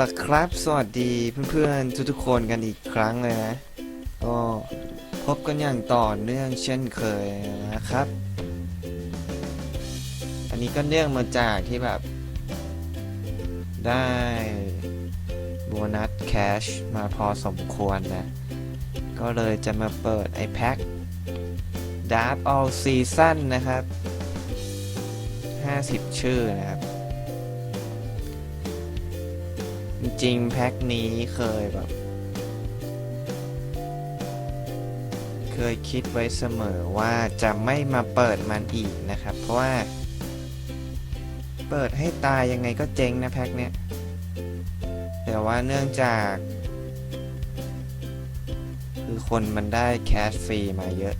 ละครับ สวัสดีเพื่อนๆทุกๆคนกันอีกครั้งเลยนะ ก็พบกันอย่างต่อเนื่องเช่นเคยนะครับ อันนี้ก็เนื่องมาจากที่แบบ ได้โบนัสแคชมาพอสมควรนะ ก็เลยจะมาเปิด i p a c Dark All Season นะครับ 50 ชื่อนะครับ จริงแพ็คนี้เคยแบบ เคยคิดไว้เสมอว่าจะไม่มาเปิดมันอีกนะครับ เพราะว่า เปิดให้ตายยังไงก็เจ๊งนะแพ็คเนี้ยแต่ว่าเนื่องจาก คือคนมันได้แคชฟรีมาเยอะ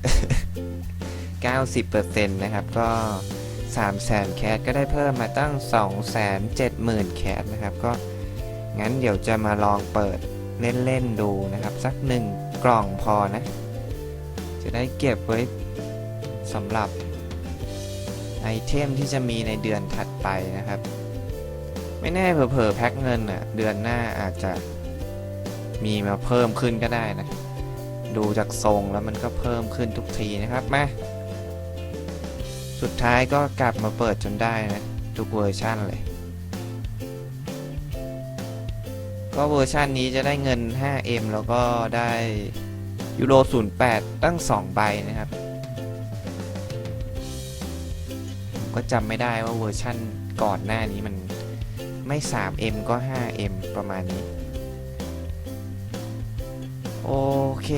90%นะครับก็300,000 แคชก็ได้เพิ่มมาตั้ง 270,000 แคชนะครับ ก็ งั้นเดี๋ยวจะมาลองเปิดเล่นๆดูนะครับ สักหนึ่งกล่องพอนะ จะได้เก็บไว้สำหรับไอเทมที่จะมีในเดือนถัดไปนะครับ ไม่แน่เผลอๆแพ็คเงินอะ เดือนหน้าอาจจะมีมาเพิ่มขึ้นก็ได้นะ ดูจากทรงแล้วมันก็เพิ่มขึ้นทุกทีนะครับมาสุดท้ายก็กลับมาเปิดจนได้นะ ทุกเวอร์ชั่นเลย ก็เวอร์ชันนี้จะได้เงิน 5M แล้วก็ได้ยูโร 08 ตั้ง 2 ใบนะครับ ก็จำไม่ได้ว่าเวอร์ชันก่อนหน้านี้มันไม่ 3M ก็ 5M ประมาณนี้ โอเค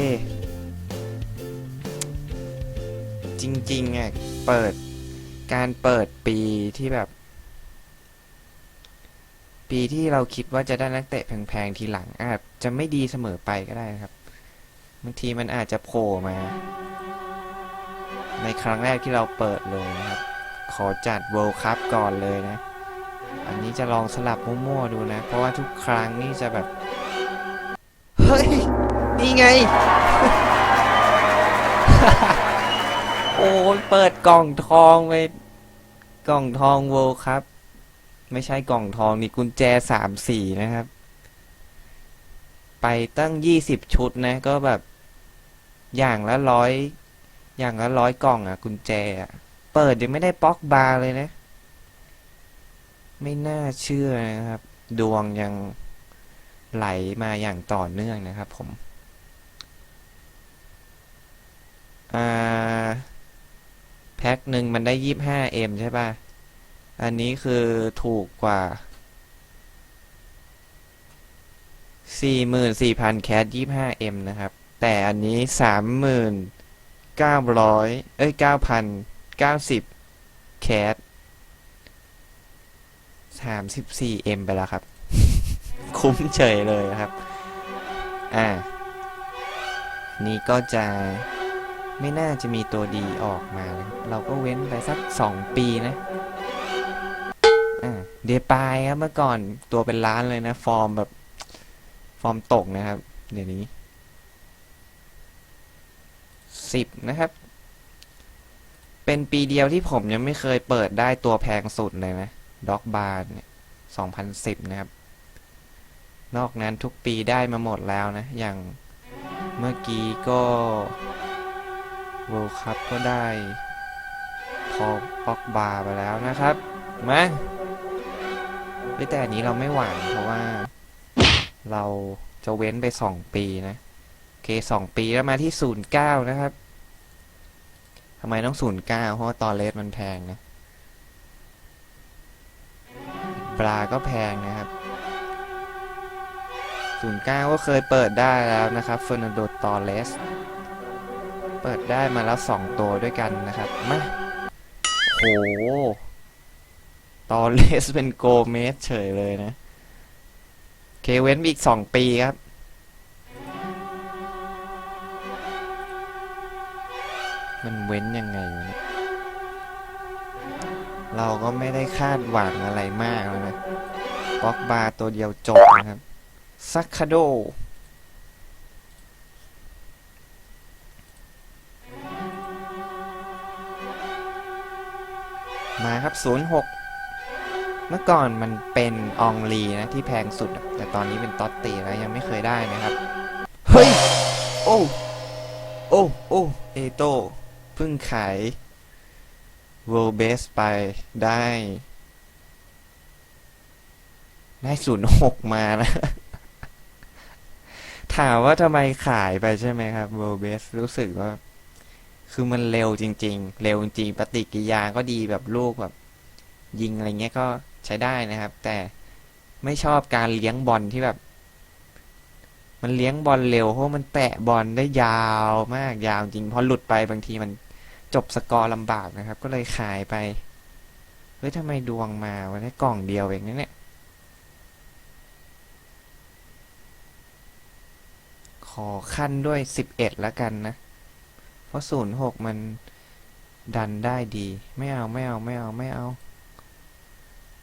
จริงๆอะ เปิดการเปิดปีที่แบบ ปีที่เราคิดว่าจะได้นักเตะแพงๆทีหลังอาจจะไม่ดีเสมอไปก็ได้นะครับบางทีมันอาจจะโผล่มา ในครั้งแรกที่เราเปิดเลยนะครับ ขอจัด World Cup ก่อนเลยนะ อันนี้จะลองสลับมั่วๆดูนะ เพราะว่าทุกครั้งนี่จะแบบ เฮ้ย นี่ไง โอ้เปิดกล่องทองไปกล่องทอง World Cup ไม่ใช่กล่องทองนี่กุญแจสามสี่นะครับ ไปตั้งยี่สิบชุดนะก็แบบ อย่างละร้อยอย่างละร้อยกล่องอะ กุญแจอะ เปิดยังไม่ได้ป๊อกบาร์เลยนะ ไม่น่าเชื่อนะครับ ดวงยังไหลมาอย่างต่อเนื่องนะครับผม อ่า แพ็คหนึ่งมันได้ยี่ห้าเอ็มใช่ป่ะ อันนี้คือถูกกว่า 44,000 แคส 25M นะครับ แต่อันนี้ 3,900 เอ้ย 9,090 แคส 34M ไปแล้วครับ คุ้มเฉยเลยครับ อ่า นี่ก็จะไม่น่าจะมีตัวดีออกมานะเราก็เว้นไปสัก 2 ปีนะ เดปายครับเมื่อก่อนตัวเป็นล้านเลยนะ ฟอร์มแบบ ฟอร์มตกนะครับ เดี๋ยวนี้สิบนะครับ เป็นปีเดียวที่ผมยังไม่เคยเปิดได้ตัวแพงสุดเลยนะด็อกบาร์เนี่ยสองพันสิบนะครับ นอกนั้นทุกปีได้มาหมดแล้วนะ อย่างเมื่อกี้ก็ World Cup ก็ได้พอป็อกบาร์ไปแล้วนะครับ มาเฮ้ย แต่อันนี้เราไม่หวังเพราะว่า เราจะเว้นไปสองปีนะโอเคสองปีแล้วมาที่ศูนย์เก้านะครับทำไมต้องศูนย์เก้าเพราะว่าตอนเลสมันแพงนะปลาก็แพงนะครับศูนย์เก้าก็เคยเปิดได้แล้วนะครับเฟอร์นันโดตอเลสเปิดได้มาแล้วสองตัวด้วยกันนะครับมาโห ตอเลสเป็นโกเมสเฉยเลยนะ เคเว้นอีกสองปีครับ มันเว้นยังไงวะเนี่ยเราก็ไม่ได้คาดหวังอะไรมากแล้วนะบ็อกบาตัวเดียวจบนะครับ ซักคาโด มาครับ 06 เมื่อก่อนมันเป็นอองลีนะที่แพงสุดอะแต่ตอนนี้เป็นต๊อตตีแล้วยังไม่เคยได้นะครับ เฮ้ย โอ้ โอ้ โอ้ เอโตเพิ่งขาย World Base ไปได้ ได้ศูนย์หกมานะ ถามว่าทำไมขายไปใช่ไหมครับ World Base รู้สึกว่า คือมันเร็วจริง ๆ เร็วจริง ปฏิกิริยาก็ดีแบบลูกแบบ ยิงอะไรเงี้ยก็ ใช้ได้นะครับ แต่ไม่ชอบการเลี้ยงบอลที่แบบ มันเลี้ยงบอลเร็วเพราะมันแตะบอลได้ยาวมากยาวจริงพอหลุดไปบางทีมันจบสกอร์ลำบากนะครับ ก็เลยขายไปเฮ้ยทำไมดวงมาวันนี้กล่องเดียวเองนะเนี่ยขอขั้นด้วยสิบเอ็ดแล้วกันนะ เพราะศูนย์หกมันดันได้ดี ไม่เอา ไม่เอา ไม่เอา ไม่เอา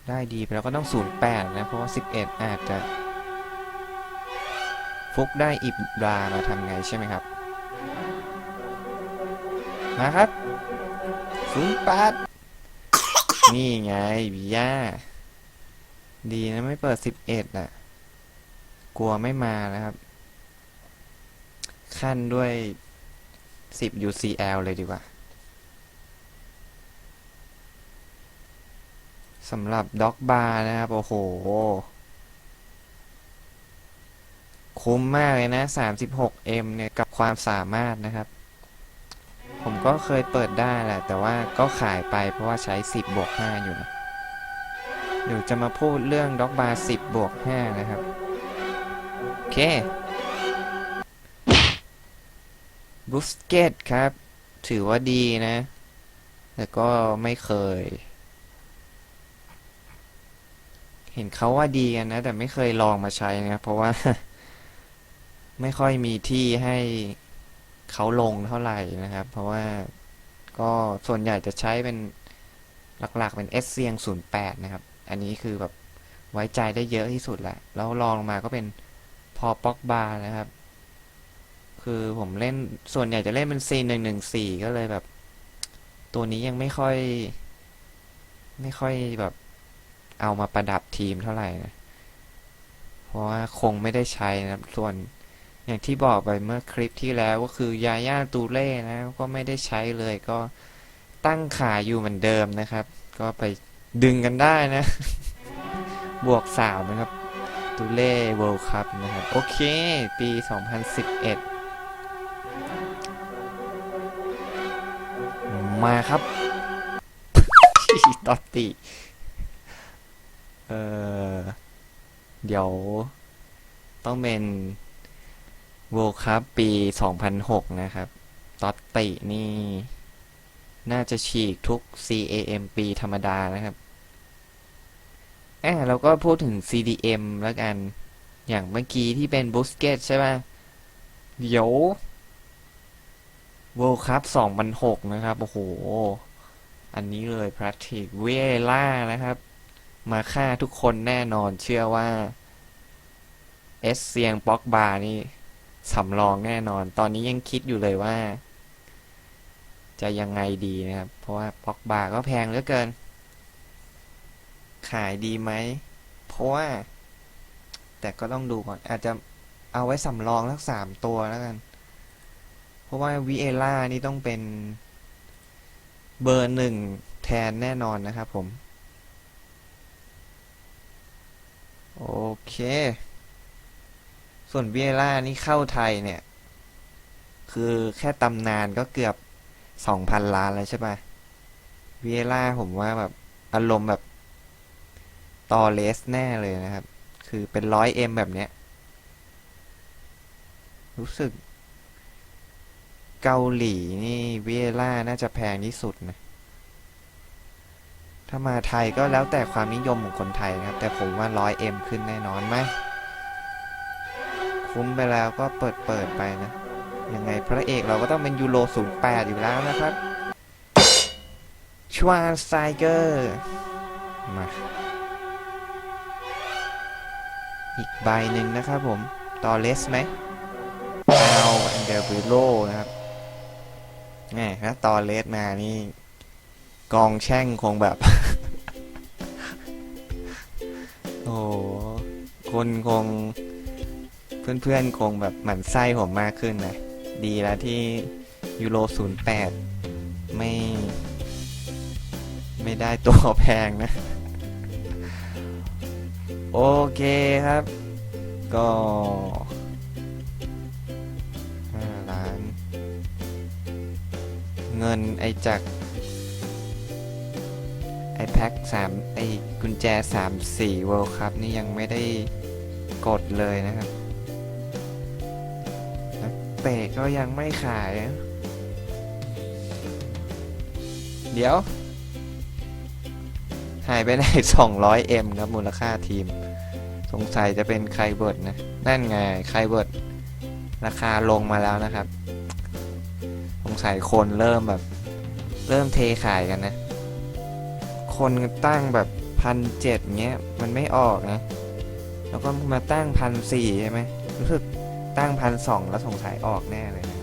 ได้ดีไปแล้วก็ต้องศูนย์แปดนะ เพราะว่าสิบเอ็ดอาจจะ ฟุกได้อิบรามาทำไงใช่ไหมครับ มาครับศูนย์แปดนี่ไงบิย่าดีนะไม่เปิดสิบเอ็ดอะ กลัวไม่มานะครับ ขั้นด้วยสิบ UCL เลยดีกว่า สำหรับด็อกบาร์นะครับ โอ้โห คุ้มมากเลยนะ 36M เนี่ยกับความสามารถนะครับ ผมก็เคยเปิดได้แหละ แต่ว่าก็ขายไปเพราะว่าใช้ 10บวก5อยู่นะเดี๋ยวจะมาพูดเรื่องด็อกบาร์10บวก5นะครับ โอเคบูสเกตครับ ถือว่าดีนะ แต่ก็ไม่เคย เห็นเขาว่าดีกันนะ แต่ไม่เคยลองมาใช้นะครับเพราะว่า ไม่ค่อยมีที่ให้เขาลงเท่าไหร่นะครับ เพราะว่าก็ส่วนใหญ่จะใช้เป็นหลักๆเป็นเอสเซียง08 นะครับ อันนี้คือแบบไว้ใจได้เยอะที่สุดแหละแล้วลองลงมาก็เป็นพอป็อกบาร์นะครับ คือผมเล่นส่วนใหญ่จะเล่นเป็น C หนึ่งหนึ่งสี่ก็เลยแบบ ตัวนี้ยังไม่ค่อย ไม่ค่อยแบบ เอามาประดับทีมเท่าไหร่นะ เพราะว่าคงไม่ได้ใช้นะครับส่วนอย่างที่บอกไปเมื่อคลิปที่แล้วก็คือยาย่าตูเล่นะ ก็ไม่ได้ใช้เลยก็ตั้งขายอยู่เหมือนเดิมนะครับ ก็ไปดึงกันได้นะ บวกสามนะครับตูเล่เวิลด์คัพนะครับ โอเค ปี 2011 มาครับ ตอตติ เออเดี๋ยวต้องเป็น World Cup ปี2006นะครับตอตตินี่ น่าจะฉีกทุก CAM ปีธรรมดานะครับแอบเราก็พูดถึง CDM แล้วกัน อย่างเมื่อกี้ที่เป็นบูสเกตใช่ไหมเดี๋ยว World Cup 2006 นะครับ โอ้โห อันนี้เลยพรัติกเวล่านะครับ มาฆ่าทุกคนแน่นอนเชื่อว่า เอสเซียงป็อกบาร์นี่สำรองแน่นอน ตอนนี้ยังคิดอยู่เลยว่า จะยังไงดีนะครับ เพราะว่าป็อกบาร์ก็แพงเหลือเกิน ขายดีไหม เพราะว่า แต่ก็ต้องดูก่อน อาจจะเอาไว้สำรองสักสามตัวแล้วกัน เพราะว่าวิเอล่านี่ต้องเป็นเบอร์หนึ่งแทนแน่นอนนะครับผม โอเค ส่วนเวิเอล่านี่เข้าไทยเนี่ย คือแค่ตำนานก็เกือบสองพันล้านแล้วใช่ปะวิเอล่าผมว่าแบบอารมณ์แบบตอเลสแน่เลยนะครับ คือเป็นร้อยเอ็มแบบเนี้ย รู้สึก เกาหลีนี่เวิเอล่าน่าจะแพงที่สุดนะ ถ้ามาไทยก็แล้วแต่ความนิยมของคนไทยนะครับ แต่ผมว่าร้อยเอ็มขึ้นแน่นอนไหม คุ้มไปแล้วก็เปิดเปิดไปนะ ยังไงพระเอกเราก็ต้องเป็นยูโร08 อยู่แล้วนะครับ ชวานไตเกอร์ มา อีกใบหนึ่งนะครับผม ตอเลสไหมเอาแอนเดอร์บิโลนะครับแหมถ้าตอเลสมานี่กองแช่งคงแบบ คนคงเพื่อนๆคงแบบหมั่นไส้ผมมากขึ้นนะ ดีแล้วที่ยูโร 08 ไม่ ไม่ได้ตัวแพงนะ โอเคครับ ก็ห้าล้าน เงินไอจาก ไอแพ็คสามไอกุญแจสามสี่เวิลด์คัพนี่ยังไม่ได้ กดเลยนะครับนักเตะก็ยังไม่ขาย เดี๋ยว หายไปไหน 200M ครับมูลค่าทีม สงสัยจะเป็นไคเบิร์ดนะ นั่นไงไคเบิร์ดราคาลงมาแล้วนะครับ สงสัยคนเริ่มแบบ เริ่มเทขายกันนะ คนตั้งแบบพันเจ็ดเงี้ย มันไม่ออกนะ แล้วก็มาตั้งพันสี่ใช่ไหมรู้สึกตั้งพันสองแล้วสงสัยออกแน่เลยนะ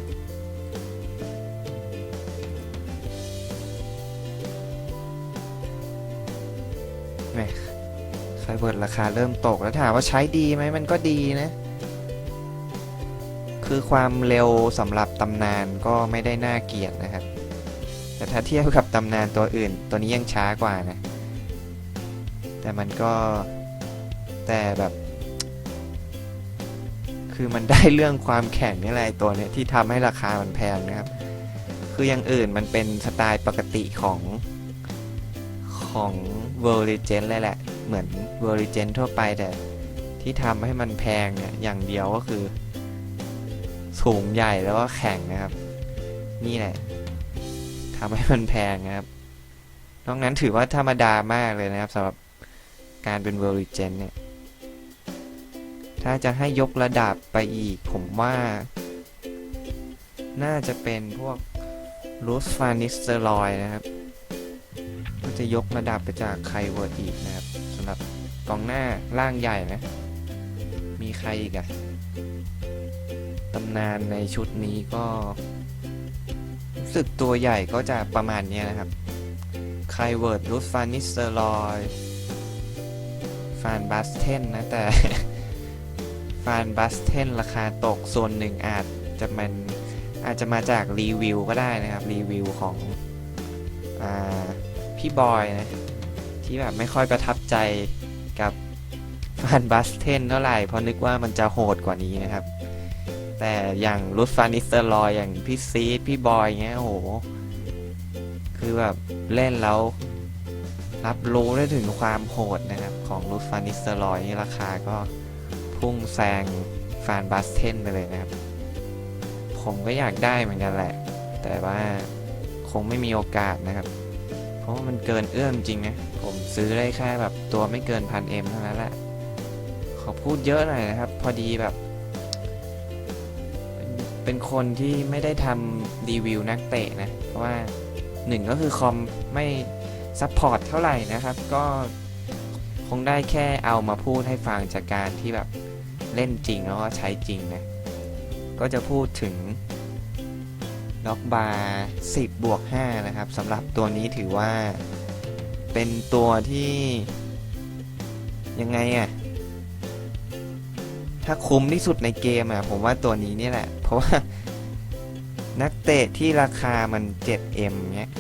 แหมไฟเบิร์ดราคาเริ่มตกแล้วถามว่าใช้ดีไหมมันก็ดีนะ คือความเร็วสำหรับตำนานก็ไม่ได้น่าเกลียดนะครับ แต่ถ้าเทียบกับตำนานตัวอื่น ตัวนี้ยังช้ากว่านะ แต่มันก็ แต่แบบ คือมันได้เรื่องความแข็งนี่แหละตัวเนี้ยที่ทำให้ราคามันแพงนะครับ คืออย่างอื่นมันเป็นสไตล์ปกติของของ World Legend เลยแหละ เหมือน World Legend ทั่วไปแต่ที่ทำให้มันแพงเนี่ยอย่างเดียวก็คือ สูงใหญ่แล้วก็แข็งนะครับ นี่แหละทำให้มันแพงนะครับนอกนั้นถือว่าธรรมดามากเลยนะครับสำหรับการเป็น World Legend เนี่ย ถ้าจะให้ยกระดับไปอีก ผมว่า น่าจะเป็นพวกรูสฟานิสเตอรอยนะครับ ก็จะยกระดับไปจากไคเวิร์ดอีกนะครับสำหรับกองหน้าล่างใหญ่นะ มีใครอีกอะตำนานในชุดนี้ก็รู้สึกตัวใหญ่ก็จะประมาณนี้นะครับไคเวิร์ดรูสฟานิสเตอรอยฟานบัสเทนนะแต่ ฟานบัสเทนราคาตกส่วนหนึ่งอาจจะมันอาจจะมาจากรีวิวก็ได้นะครับ รีวิวของอพี่บอยนะ ที่แบบไม่ค่อยประทับใจกับฟานบัสเทนเท่าไหร่ เพราะนึกว่ามันจะโหดกว่านี้นะครับ แต่อย่างรุสฟานิสเตอร์ลอยอย่างพี่ซีดพี่บอยเงี้ยโห คือแบบเล่นแล้วรับรู้ได้ถึงความโหดนะครับ ของรุสฟานิสเตอร์ลอยนี่ราคาก็ พุ่งแซงฟานบัสเทนไปเลยนะครับ ผมก็อยากได้เหมือนกันแหละ แต่ว่าคงไม่มีโอกาสนะครับ เพราะว่ามันเกินเอื้อมจริงนะ ผมซื้อได้แค่แบบตัวไม่เกินพันเอ็มเท่านั้นแหละ ขอพูดเยอะหน่อยนะครับ พอดีแบบเป็นเป็นคนที่ไม่ได้ทำรีวิวนักเตะนะ เพราะว่าหนึ่งก็คือคอมไม่ซัพพอร์ตเท่าไหร่นะครับ ก็คงได้แค่เอามาพูดให้ฟังจากการที่แบบ เล่นจริงแล้วก็ใช้จริงนะ ก็จะพูดถึงล็อกบาร์10บวก5นะครับสำหรับตัวนี้ถือว่าเป็นตัวที่ยังไงอะ่ะ ถ้าคุ้มที่สุดในเกมอะ่ะ ผมว่าตัวนี้นี่แหละ เพราะว่า นักเตะที่ราคามัน 7M เงี้ย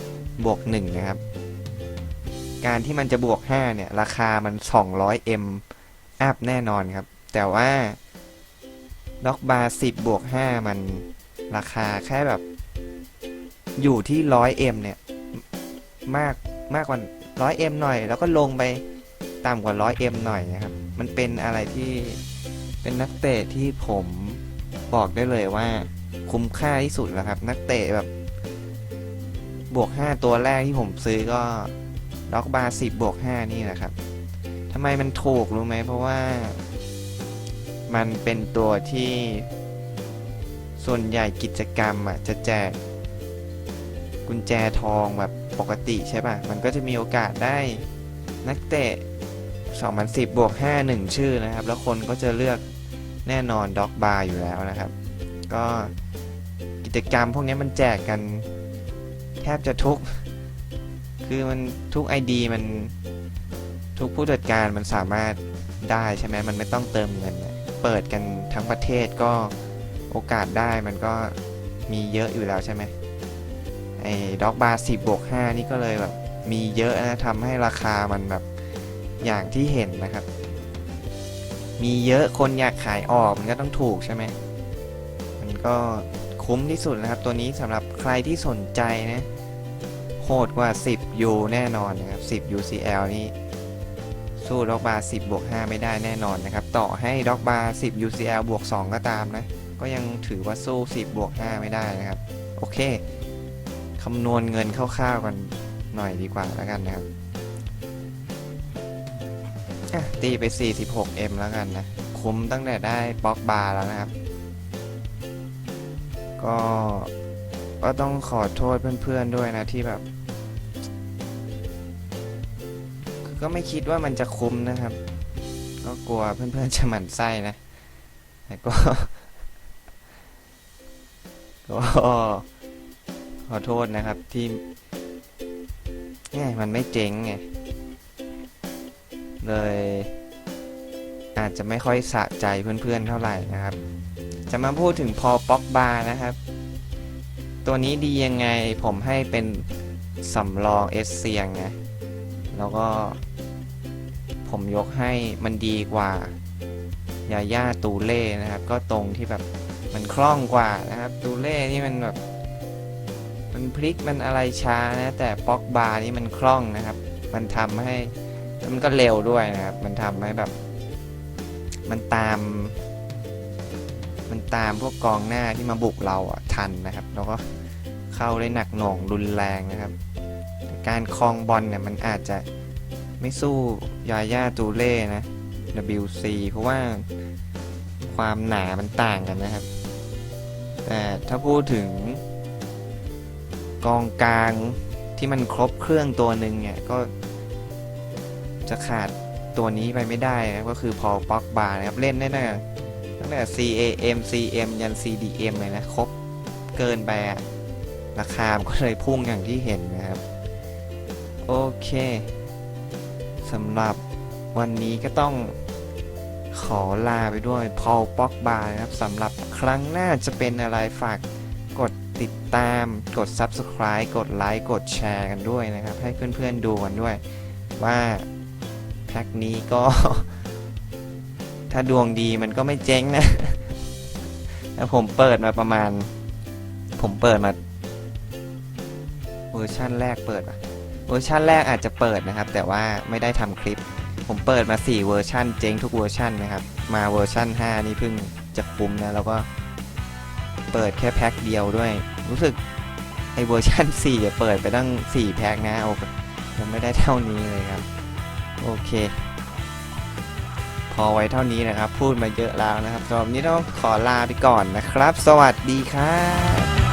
บวก 1 นะครับ การที่มันจะบวก 5 เนี่ย ราคามัน 200M อัพแน่นอนครับ แต่ว่าล็อกบาร์10บวก5มันราคาแค่แบบ อยู่ที่ 100M เนี่ย มากมากกว่า 100M หน่อย แล้วก็ลงไปต่ำกว่า 100M หน่อยนะครับ มันเป็นอะไรที่เป็นนักเตะที่ผมบอกได้เลยว่า คุ้มค่าที่สุดแล้วครับ นักเตะแบบ บวก 5 ตัวแรกที่ผมซื้อก็ล็อกบาร์10บวก5นี่แหละครับทำไมมันถูกรู้ไหมเพราะว่า มันเป็นตัวที่ส่วนใหญ่กิจกรรมอะจะแจกกุญแจทองแบบปกติใช่ป่ะ มันก็จะมีโอกาสได้นักเตะ 2010 บวก 5 1 ชื่อนะครับ แล้วคนก็จะเลือกแน่นอนด็อกบาร์อยู่แล้วนะครับ ก็กิจกรรมพวกนี้มันแจกกันแทบจะทุก คือมันทุก ID มันทุกผู้จัดการมันสามารถได้ใช่ไหมมันไม่ต้องเติมเงินนะ เปิดกันทั้งประเทศก็โอกาสได้มันก็มีเยอะอยู่แล้วใช่ไหมไอ้ด็อกบาร์สิบบวกห้านี่ก็เลยแบบมีเยอะนะทำให้ราคามันแบบอย่างที่เห็นนะครับ มีเยอะคนอยากขายออกมันก็ต้องถูกใช่ไหมมันก็คุ้มที่สุดนะครับ ตัวนี้สำหรับใครที่สนใจนะโหดกว่า 10 U แน่นอนนะครับ 10 UCL นี่ สู้ด็อกบาร์10บวก5ไม่ได้แน่นอนนะครับ ต่อให้ด็อกบาร์10 UCL บวก2ก็ตามนะ ก็ยังถือว่าสู้ 10บวก5ไม่ได้นะครับ โอเคคำนวณเงินคร่าวๆกันหน่อยดีกว่าแล้วกันนะครับอะตีไป 46M แล้วกันนะ คุ้มตั้งแต่ได้บ็อกบาร์แล้วนะครับ ก็ก็ต้องขอโทษเพื่อนๆด้วยนะที่แบบ ก็ไม่คิดว่ามันจะคุ้มนะครับ ก็กลัวเพื่อนๆจะหมั่นไส้นะแต่ก็ ก็ขอโทษนะครับที่เนี่ยมันไม่เจ๊งไง เลย อาจจะไม่ค่อยสะใจเพื่อนๆเท่าไหร่นะครับ จะมาพูดถึงพอป๊อกบาร์นะครับ ตัวนี้ดียังไงผมให้เป็นสำรองเอสเซียงนะ แล้วก็ ผมยกให้มันดีกว่ายาย่าตูเล่นะครับ ก็ตรงที่แบบมันคล่องกว่านะครับ ตูเล่นี่มันแบบ มันพลิกมันอะไรช้านะ แต่ป๊อกบาร์นี่มันคล่องนะครับ มันทำให้มันก็เร็วด้วยนะครับ มันทำให้แบบ มันตาม มันตามพวกกองหน้าที่มาบุกเราอะทันนะครับ แล้วก็เข้าได้หนักหน่วงรุนแรงนะครับ การคลองบอลเนี่ยมันอาจจะไม่สู้ยาย่าตูเล่นะ WC เพราะว่าความหนามันต่างกันนะครับ แต่ถ้าพูดถึง กองกลางที่มันครบเครื่องตัวหนึ่งเนี่ยก็จะขาดตัวนี้ไปไม่ได้นะก็คือพอป็อกบาร์นะครับ เล่นได้ตั้งแต่ตั้งแต่ CAM CM ยัน CDM เลยนะ ครบเกินไปอะราคาก็เลยพุ่งอย่างที่เห็นนะ โอเคสำหรับวันนี้ก็ต้องขอลาไปด้วยพอลป็อกบาร์นะครับสำหรับครั้งหน้าจะเป็นอะไรฝากกดติดตามกด Subscribe กดไลค์กดแชร์กันด้วยนะครับ ให้เพื่อนๆดูกันด้วย ว่าแพ็คนี้ก็ ถ้าดวงดีมันก็ไม่เจ๊งนะแล้วผมเปิดมาประมาณ ผมเปิดมาเวอร์ชั่นแรกเปิดปะ เวอร์ชั่นแรกอาจจะเปิดนะครับ แต่ว่าไม่ได้ทำคลิป ผมเปิดมา 4 เวอร์ชันเจ๊งทุกเวอร์ชันนะครับ มาเวอร์ชัน5 นี่เพิ่งจะคุ้มนะ แล้วก็เปิดแค่แพ็คเดียวด้วย รู้สึกไอเวอร์ชัน4เปิดไปตั้ง 4 แพ็คนะโอ้ยังไม่ได้เท่านี้เลยครับ โอเค พอไว้เท่านี้นะครับ พูดมาเยอะแล้วนะครับสำหรับวันนี้ต้องขอลาไปก่อนนะครับ สวัสดีครับ